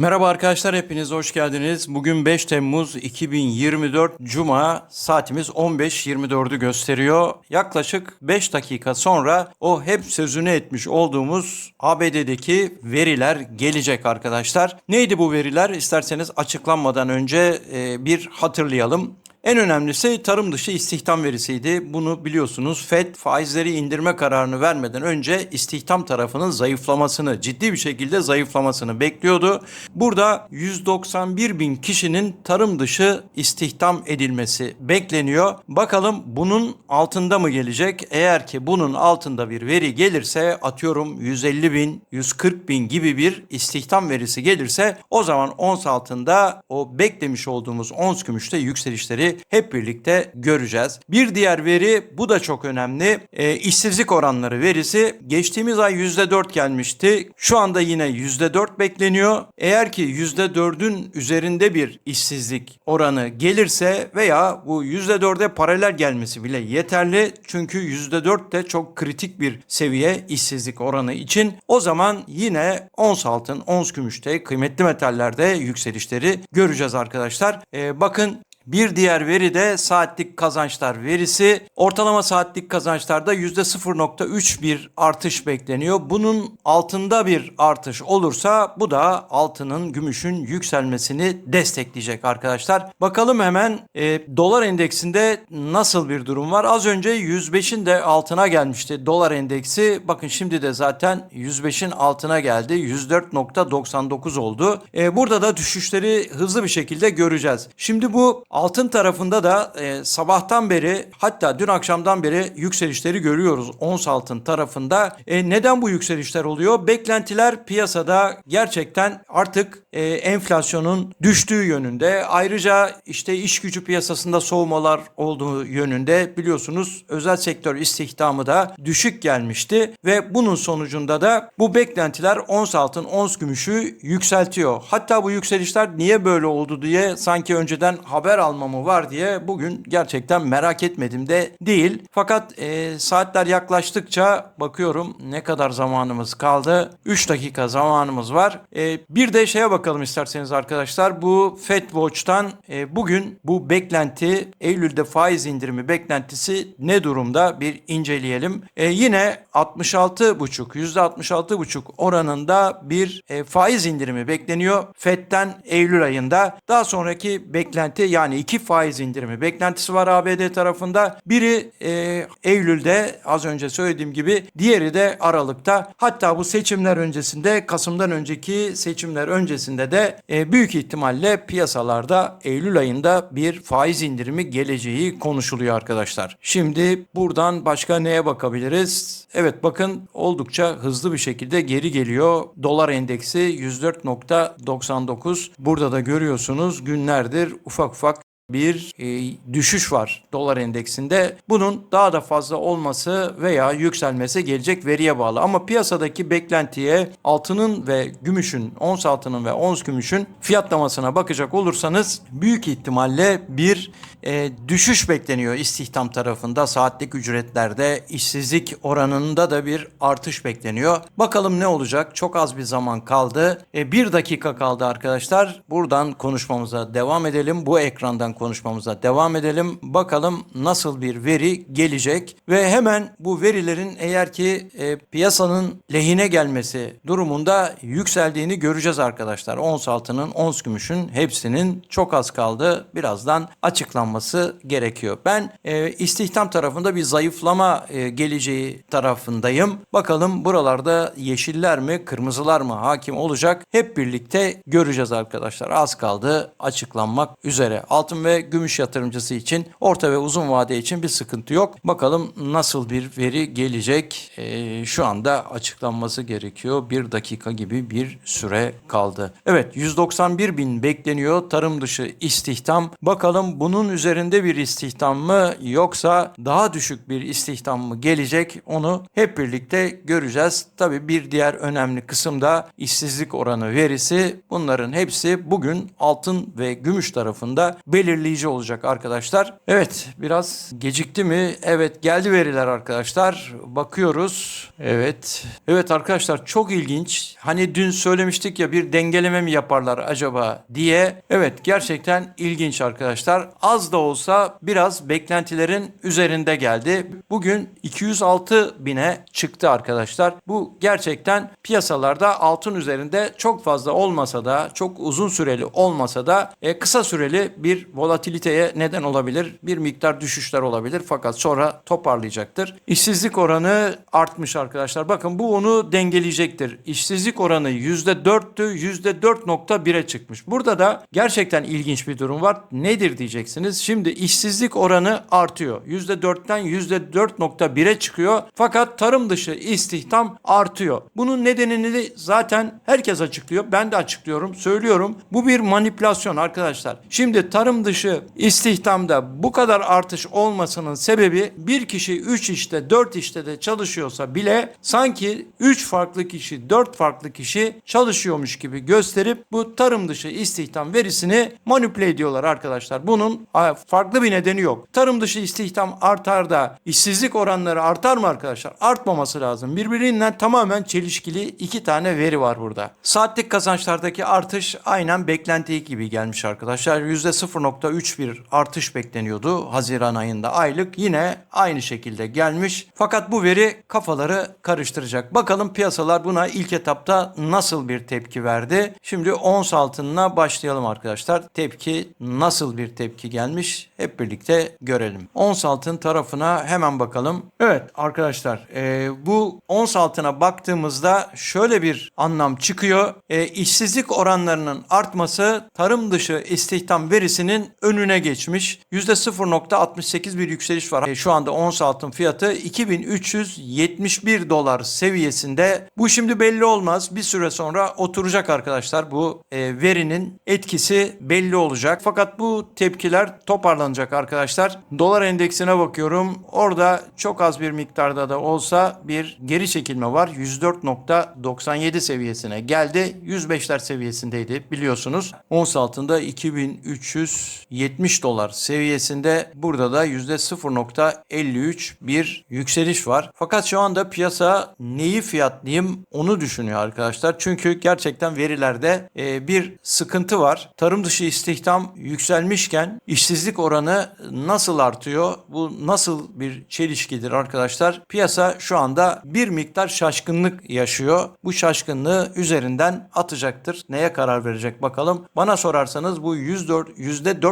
Merhaba arkadaşlar hepiniz hoş geldiniz. Bugün 5 Temmuz 2024 Cuma saatimiz 15.24'ü gösteriyor. Yaklaşık 5 dakika sonra o hep sözünü etmiş olduğumuz ABD'deki veriler gelecek arkadaşlar. Neydi bu veriler? İsterseniz açıklanmadan önce e, bir hatırlayalım. En önemlisi tarım dışı istihdam verisiydi. Bunu biliyorsunuz FED faizleri indirme kararını vermeden önce istihdam tarafının zayıflamasını, ciddi bir şekilde zayıflamasını bekliyordu. Burada 191 bin kişinin tarım dışı istihdam edilmesi bekleniyor. Bakalım bunun altında mı gelecek? Eğer ki bunun altında bir veri gelirse atıyorum 150 bin, 140 bin gibi bir istihdam verisi gelirse o zaman ons altında o beklemiş olduğumuz ons gümüşte yükselişleri hep birlikte göreceğiz. Bir diğer veri bu da çok önemli. E, işsizlik oranları verisi geçtiğimiz ay %4 gelmişti. Şu anda yine %4 bekleniyor. Eğer ki %4'ün üzerinde bir işsizlik oranı gelirse veya bu %4'e paralel gelmesi bile yeterli. Çünkü %4 de çok kritik bir seviye işsizlik oranı için. O zaman yine ons altın, ons gümüşte, kıymetli metallerde yükselişleri göreceğiz arkadaşlar. E, bakın bir diğer veri de saatlik kazançlar verisi. Ortalama saatlik kazançlarda %0.3 bir artış bekleniyor. Bunun altında bir artış olursa bu da altının, gümüşün yükselmesini destekleyecek arkadaşlar. Bakalım hemen e, dolar endeksinde nasıl bir durum var? Az önce 105'in de altına gelmişti dolar endeksi. Bakın şimdi de zaten 105'in altına geldi. 104.99 oldu. E, burada da düşüşleri hızlı bir şekilde göreceğiz. Şimdi bu altın tarafında da e, sabahtan beri hatta dün akşamdan beri yükselişleri görüyoruz ons altın tarafında. E, neden bu yükselişler oluyor? Beklentiler piyasada gerçekten artık e, enflasyonun düştüğü yönünde. Ayrıca işte iş gücü piyasasında soğumalar olduğu yönünde biliyorsunuz özel sektör istihdamı da düşük gelmişti ve bunun sonucunda da bu beklentiler ons altın, ons gümüşü yükseltiyor. Hatta bu yükselişler niye böyle oldu diye sanki önceden haber almamı var diye bugün gerçekten merak etmedim de değil. Fakat e, saatler yaklaştıkça bakıyorum ne kadar zamanımız kaldı. 3 dakika zamanımız var. E, bir de şeye bakalım isterseniz arkadaşlar. Bu Fed Watch'tan e, bugün bu beklenti Eylül'de faiz indirimi beklentisi ne durumda bir inceleyelim. E, yine 66,5 %66,5 oranında bir e, faiz indirimi bekleniyor. Fed'den Eylül ayında. Daha sonraki beklenti yani iki faiz indirimi beklentisi var ABD tarafında. Biri e, Eylül'de az önce söylediğim gibi diğeri de Aralık'ta. Hatta bu seçimler öncesinde Kasım'dan önceki seçimler öncesinde de e, büyük ihtimalle piyasalarda Eylül ayında bir faiz indirimi geleceği konuşuluyor arkadaşlar. Şimdi buradan başka neye bakabiliriz? Evet bakın oldukça hızlı bir şekilde geri geliyor. Dolar endeksi 104.99. Burada da görüyorsunuz günlerdir ufak ufak bir e, düşüş var dolar endeksinde. Bunun daha da fazla olması veya yükselmesi gelecek veriye bağlı. Ama piyasadaki beklentiye altının ve gümüşün, ons altının ve ons gümüşün fiyatlamasına bakacak olursanız büyük ihtimalle bir e, düşüş bekleniyor istihdam tarafında. Saatlik ücretlerde, işsizlik oranında da bir artış bekleniyor. Bakalım ne olacak? Çok az bir zaman kaldı. E, bir dakika kaldı arkadaşlar. Buradan konuşmamıza devam edelim. Bu ekrandan konuşmamıza devam edelim. Bakalım nasıl bir veri gelecek ve hemen bu verilerin eğer ki e, piyasanın lehine gelmesi durumunda yükseldiğini göreceğiz arkadaşlar. Ons altının, ons gümüşün hepsinin çok az kaldı. Birazdan açıklanması gerekiyor. Ben e, istihdam tarafında bir zayıflama e, geleceği tarafındayım. Bakalım buralarda yeşiller mi, kırmızılar mı hakim olacak? Hep birlikte göreceğiz arkadaşlar. Az kaldı açıklanmak üzere. Altın ve gümüş yatırımcısı için orta ve uzun vade için bir sıkıntı yok. Bakalım nasıl bir veri gelecek. Ee, şu anda açıklanması gerekiyor. Bir dakika gibi bir süre kaldı. Evet 191 bin bekleniyor tarım dışı istihdam. Bakalım bunun üzerinde bir istihdam mı yoksa daha düşük bir istihdam mı gelecek onu hep birlikte göreceğiz. Tabii bir diğer önemli kısım da işsizlik oranı verisi. Bunların hepsi bugün altın ve gümüş tarafında belirli belirleyici olacak arkadaşlar. Evet biraz gecikti mi? Evet geldi veriler arkadaşlar. Bakıyoruz. Evet. Evet arkadaşlar çok ilginç. Hani dün söylemiştik ya bir dengeleme mi yaparlar acaba diye. Evet gerçekten ilginç arkadaşlar. Az da olsa biraz beklentilerin üzerinde geldi. Bugün 206 bine çıktı arkadaşlar. Bu gerçekten piyasalarda altın üzerinde çok fazla olmasa da çok uzun süreli olmasa da e, kısa süreli bir volatiliteye neden olabilir. Bir miktar düşüşler olabilir fakat sonra toparlayacaktır. İşsizlik oranı artmış arkadaşlar. Bakın bu onu dengeleyecektir. İşsizlik oranı %4'tü %4.1'e çıkmış. Burada da gerçekten ilginç bir durum var. Nedir diyeceksiniz. Şimdi işsizlik oranı artıyor. %4'ten %4.1'e çıkıyor. Fakat tarım dışı istihdam artıyor. Bunun nedenini de zaten herkes açıklıyor. Ben de açıklıyorum, söylüyorum. Bu bir manipülasyon arkadaşlar. Şimdi tarım dışı istihdamda bu kadar artış olmasının sebebi bir kişi 3 işte 4 işte de çalışıyorsa bile sanki 3 farklı kişi 4 farklı kişi çalışıyormuş gibi gösterip bu tarım dışı istihdam verisini manipüle ediyorlar arkadaşlar. Bunun farklı bir nedeni yok. Tarım dışı istihdam artar da işsizlik oranları artar mı arkadaşlar? Artmaması lazım. Birbirinden tamamen çelişkili iki tane veri var burada. Saatlik kazançlardaki artış aynen beklentiyi gibi gelmiş arkadaşlar. %0.31 artış bekleniyordu Haziran ayında aylık. Yine aynı şekilde gelmiş. Fakat bu veri kafaları karıştıracak. Bakalım piyasalar buna ilk etapta nasıl bir tepki verdi? Şimdi ons altınına başlayalım arkadaşlar. Tepki nasıl bir tepki gelmiş? Hep birlikte görelim. Ons altın tarafına hemen bakalım. Evet arkadaşlar e, bu ons altına baktığımızda şöyle bir anlam çıkıyor. E, işsizlik oranlarının artması tarım dışı istihdam verisinin önüne geçmiş. %0.68 bir yükseliş var. E, şu anda ons altın fiyatı 2371 dolar seviyesinde. Bu şimdi belli olmaz. Bir süre sonra oturacak arkadaşlar. Bu e, verinin etkisi belli olacak. Fakat bu tepkiler toparlanacak arkadaşlar. Dolar endeksine bakıyorum. Orada çok az bir miktarda da olsa bir geri çekilme var. 104.97 seviyesine geldi. 105'ler seviyesindeydi biliyorsunuz. Ons altında 2370 dolar seviyesinde. Burada da %0.53 bir yükseliş var. Fakat şu anda piyasa neyi fiyatlayayım onu düşünüyor arkadaşlar. Çünkü gerçekten verilerde e, bir sıkıntı var. Tarım dışı istihdam yükselmişken işsizlik oranı nasıl artıyor? Bu nasıl bir çelişkidir arkadaşlar? Piyasa şu anda bir miktar şaşkınlık yaşıyor. Bu şaşkınlığı üzerinden atacaktır. Neye karar verecek bakalım. Bana sorarsanız bu 104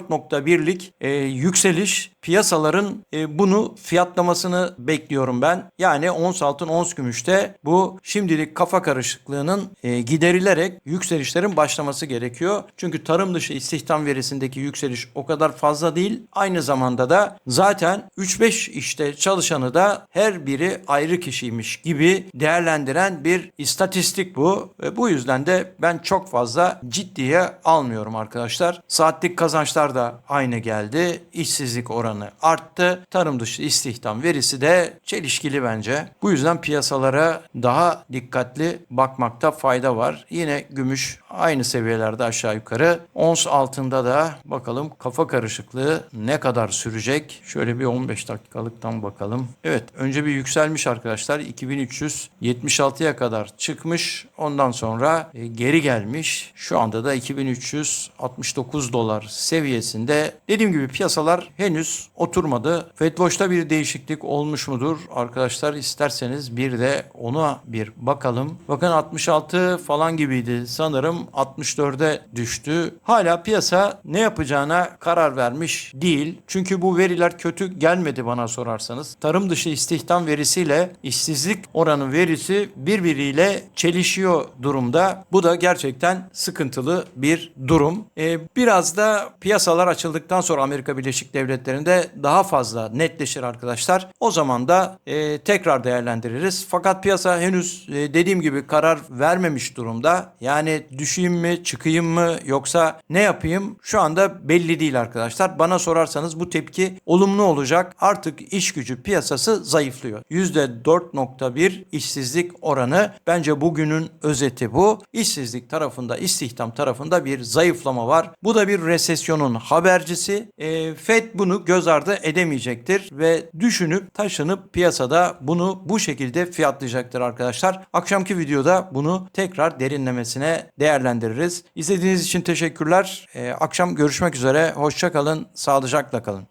%4.1'lik e, yükseliş piyasaların e, bunu fiyatlamasını bekliyorum ben. Yani ons altın ons gümüşte bu şimdilik kafa karışıklığının e, giderilerek yükselişlerin başlaması gerekiyor. Çünkü tarım dışı istihdam verisindeki yükseliş o kadar fazla değil. Aynı zamanda da zaten 3-5 işte çalışanı da her biri ayrı kişiymiş gibi değerlendiren bir istatistik bu. Ve bu yüzden de ben çok fazla ciddiye almıyorum arkadaşlar. Saatlik kazançlar da aynı geldi. İşsizlik oranı arttı. Tarım dışı istihdam verisi de çelişkili bence. Bu yüzden piyasalara daha dikkatli bakmakta fayda var. Yine gümüş aynı seviyelerde aşağı yukarı. Ons altında da bakalım kafa karışıklığı ne kadar sürecek? Şöyle bir 15 dakikalıktan bakalım. Evet önce bir yükselmiş arkadaşlar. 2376'ya kadar çıkmış. Ondan sonra e, geri gelmiş. Şu anda da 2369 dolar seviyesinde. Dediğim gibi piyasalar henüz oturmadı. Fedwatch'ta bir değişiklik olmuş mudur? Arkadaşlar isterseniz bir de ona bir bakalım. Bakın 66 falan gibiydi sanırım 64'e düştü. Hala piyasa ne yapacağına karar vermiş değil. Çünkü bu veriler kötü gelmedi bana sorarsanız. Tarım dışı istihdam verisiyle işsizlik oranı verisi birbiriyle çelişiyor durumda. Bu da gerçekten sıkıntılı bir durum. Ee, biraz da piyasalar açıldıktan sonra Amerika Birleşik Devletleri'nde üzere daha fazla netleşir arkadaşlar. O zaman da e, tekrar değerlendiririz. Fakat piyasa henüz e, dediğim gibi karar vermemiş durumda. Yani düşeyim mi, çıkayım mı yoksa ne yapayım şu anda belli değil arkadaşlar. Bana sorarsanız bu tepki olumlu olacak. Artık iş gücü piyasası zayıflıyor. %4.1 işsizlik oranı bence bugünün özeti bu. İşsizlik tarafında, istihdam tarafında bir zayıflama var. Bu da bir resesyonun habercisi. E, Fed bunu göz ardı edemeyecektir ve düşünüp taşınıp piyasada bunu bu şekilde fiyatlayacaktır arkadaşlar. Akşamki videoda bunu tekrar derinlemesine değerlendiririz. İzlediğiniz için teşekkürler. E, akşam görüşmek üzere. Hoşça kalın, sağlıcakla kalın.